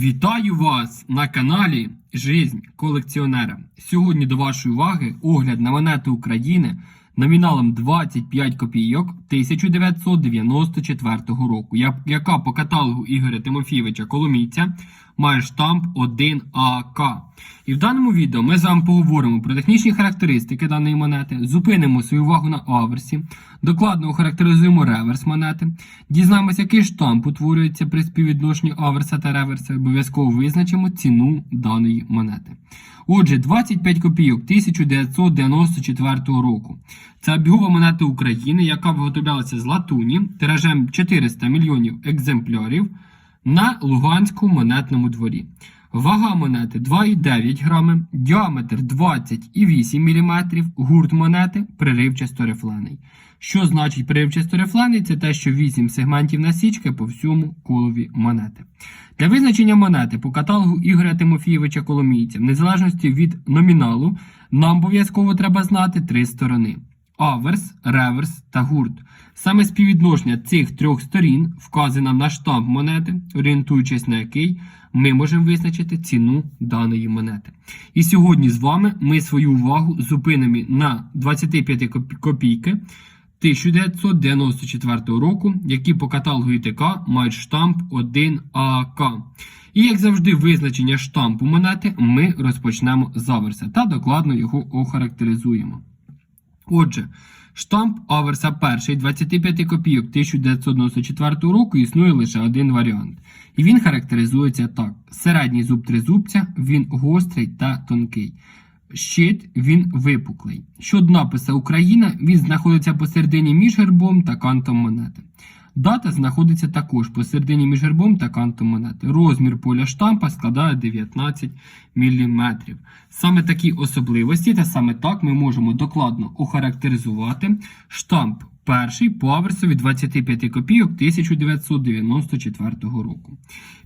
Вітаю вас на каналі Жизнь колекціонера. Сьогодні до вашої уваги огляд на монети України номіналом 25 копійок 1994 року, яка по каталогу Ігоря Тимофійовича Коломійця має штамп 1АК. І в даному відео ми з вами поговоримо про технічні характеристики даної монети, зупинимо свою увагу на аверсі, докладно охарактеризуємо реверс монети, дізнаємося, який штамп утворюється при співвідношенні аверса та реверса, обов'язково визначимо ціну даної монети. Отже, 25 копійок 1994 року. Це обігова монета України, яка виготовлялася з латуні тиражем 400 мільйонів екземплярів на Луганському монетному дворі. Вага монети 2,9 грами, діаметр 20,8 мм, гурт монети приривчасто рифлений. Що значить приривчасто рифлений? Це те, що 8 сегментів насічки по всьому колові монети. Для визначення монети по каталогу Ігоря Тимофійовича Коломійця, в незалежності від номіналу, нам обов'язково треба знати три сторони: аверс, реверс та гурт. Саме співвідношення цих трьох сторін вказує нам на штамп монети, орієнтуючись на який ми можемо визначити ціну даної монети. І сьогодні з вами ми свою увагу зупинимо на 25 коп- копійки 1994 року, які по каталогу ІТК мають штамп 1АК. І як завжди, визначення штампу монети ми розпочнемо з аверса та докладно його охарактеризуємо. Отже, штамп аверса перший 25 копійок 1994 року існує лише один варіант. І він характеризується так: середній зуб тризубця, він гострий та тонкий. Щит він випуклий. Щодо написа Україна, він знаходиться посередині між гербом та кантом монети. Дата знаходиться також посередині між гербом та кантом монети. Розмір поля штампа складає 19 мм. Саме такі особливості, та саме так ми можемо докладно охарактеризувати штамп перший по аверсові 25 копійок 1994 року.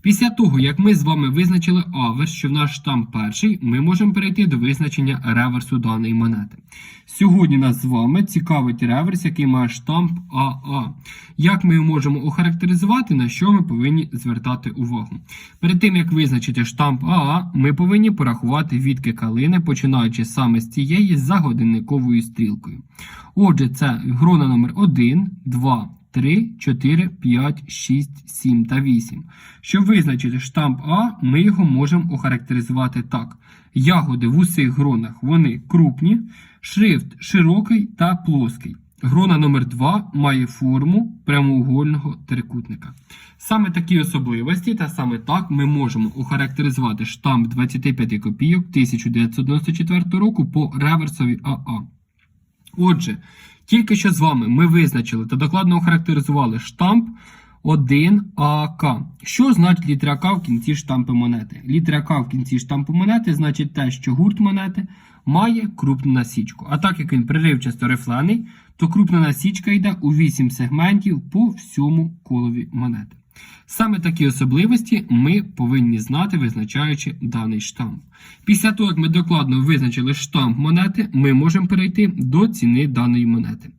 Після того, як ми з вами визначили аверс, що в наш штамп перший, ми можемо перейти до визначення реверсу даної монети. Сьогодні нас з вами цікавить реверс, який має штамп АА. Як ми його можемо охарактеризувати, на що ми повинні звертати увагу? Перед тим як визначити штамп АА, ми повинні порахувати відки калини, починаючи саме з цієї за годинниковою стрілкою. Отже, це грона номер 1, 2, 3, 4, 5, 6, 7 та 8. Щоб визначити штамп А, ми його можемо охарактеризувати так. Ягоди в усіх гронах вони крупні, шрифт широкий та плоский. Грона номер 2 має форму прямоугольного трикутника. Саме такі особливості та саме так ми можемо охарактеризувати штамп 25 копійок 1994 року по реверсові АА. Отже, тільки що з вами ми визначили та докладно охарактеризували штамп 1АК. Що значить літера К в кінці штампу монети? Літера К в кінці штампу монети значить те, що гурт монети має крупну насічку. А так як він приривчасто рифлений, то крупна насічка йде у 8 сегментів по всьому колові монети. Саме такі особливості ми повинні знати, визначаючи даний штамп. Після того, як ми докладно визначили штамп монети, ми можемо перейти до ціни даної монети.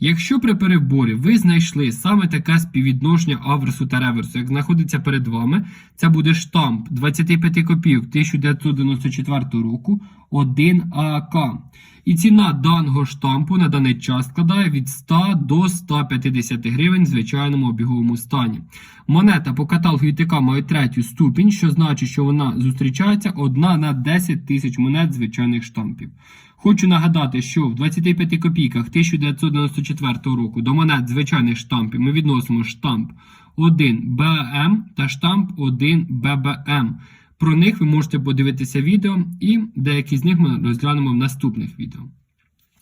Якщо при переборі ви знайшли саме таке співвідношення аверсу та реверсу, як знаходиться перед вами, це буде штамп 25 копійок 1994 року 1АК. І ціна даного штампу на даний час складає від 100 до 150 гривень в звичайному обіговому стані. Монета по каталогу ІТК має третю ступінь, що значить, що вона зустрічається одна на 10 тисяч монет звичайних штампів. Хочу нагадати, що в 25 копійках 1994 року до монет звичайних штампів ми відносимо штамп 1 БМ та штамп 1 ББМ. Про них ви можете подивитися відео, і деякі з них ми розглянемо в наступних відео.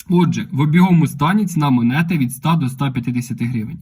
Отже, в обіговому стані ціна монети від 100 до 150 гривень.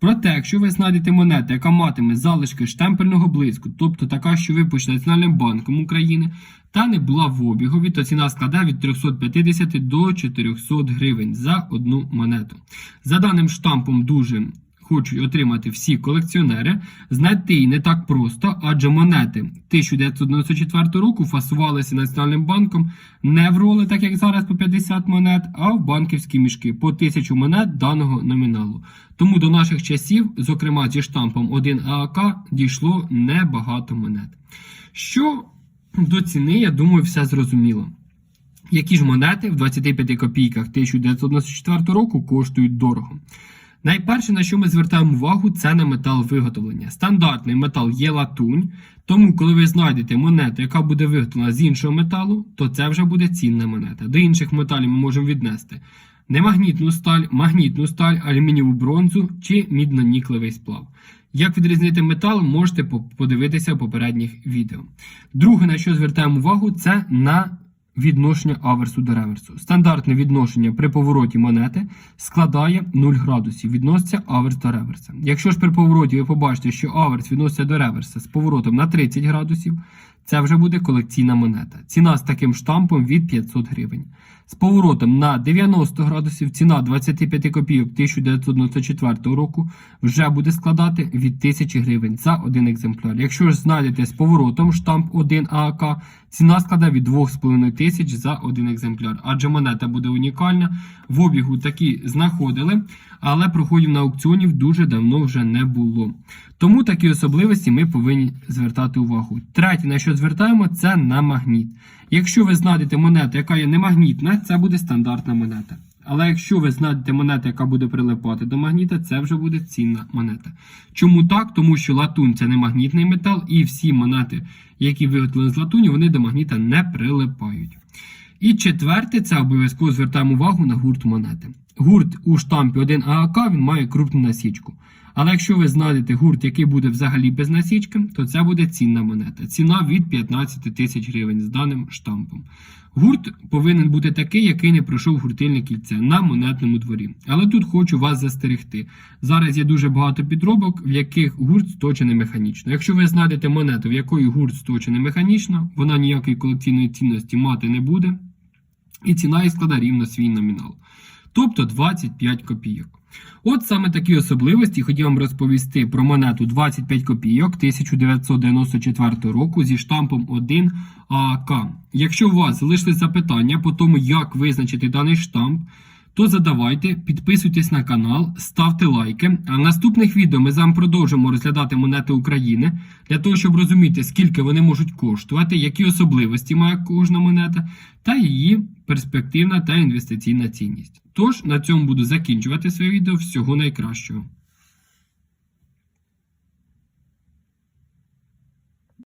Проте, якщо ви знайдете монету, яка матиме залишки штемпельного блиску, тобто така, що випущена Національним банком України, та не була в обігові, то ціна складе від 350 до 400 гривень за одну монету. За даним штампом дуже хочуть отримати всі колекціонери, знайти її не так просто, адже монети 1994 року фасувалися Національним банком не в роли, так як зараз по 50 монет, а в банківські мішки по 1000 монет даного номіналу. Тому до наших часів, зокрема зі штампом 1 ААК, дійшло небагато монет. Що до ціни, я думаю, все зрозуміло. Які ж монети в 25 копійках 1994 року коштують дорого? Найперше, на що ми звертаємо увагу, це на метал виготовлення. Стандартний метал є латунь, тому коли ви знайдете монету, яка буде виготовлена з іншого металу, то це вже буде цінна монета. До інших металів ми можемо віднести немагнітну сталь, магнітну сталь, алюмінієву бронзу чи мідно-нікелевий сплав. Як відрізнити метал, можете подивитися в попередніх відео. Друге, на що звертаємо увагу, це на відношення аверсу до реверсу. Стандартне відношення при повороті монети складає 0 градусів. Відноситься аверс до реверса. Якщо ж при повороті ви побачите, що аверс відноситься до реверса з поворотом на 30 градусів, це вже буде колекційна монета. Ціна з таким штампом від 500 гривень. З поворотом на 90 градусів ціна 25 копійок 1994 року вже буде складати від 1000 гривень за один екземпляр. Якщо ж знайдете з поворотом штамп 1 ААК, ціна складе від 2,5 тисяч за один екземпляр, адже монета буде унікальна. В обігу такі знаходили, але проходів на аукціонів дуже давно вже не було. Тому такі особливості ми повинні звертати увагу. Третє, на що звертаємо, це на магніт. Якщо ви знайдете монету, яка є немагнітна, це буде стандартна монета. Але якщо ви знайдете монету, яка буде прилипати до магніта, це вже буде цінна монета. Чому так? Тому що латунь це не магнітний метал, і всі монети, які виготовлені з латуні, вони до магніта не прилипають. І четверте, це обов'язково звертаємо увагу на гурт монети. Гурт у штампі 1 ААК він має крупну насічку. Але якщо ви знайдете гурт, який буде взагалі без насічки, то це буде цінна монета. Ціна від 15 тисяч гривень з даним штампом. Гурт повинен бути такий, який не пройшов гуртильне кільце на монетному дворі. Але тут хочу вас застерегти. Зараз є дуже багато підробок, в яких гурт сточений механічно. Якщо ви знайдете монету, в якої гурт сточений механічно, вона ніякої колекційної цінності мати не буде, і ціна її складає рівно свій номінал. Тобто 25 копійок. От саме такі особливості хотів вам розповісти про монету 25 копійок 1994 року зі штампом 1 АК. Якщо у вас залишились запитання по тому, як визначити даний штамп, то задавайте, підписуйтесь на канал, ставте лайки. А в наступних відео ми з вами продовжимо розглядати монети України для того, щоб розуміти, скільки вони можуть коштувати, які особливості має кожна монета, та її перспективна та інвестиційна цінність. Тож на цьому буду закінчувати своє відео. Всього найкращого.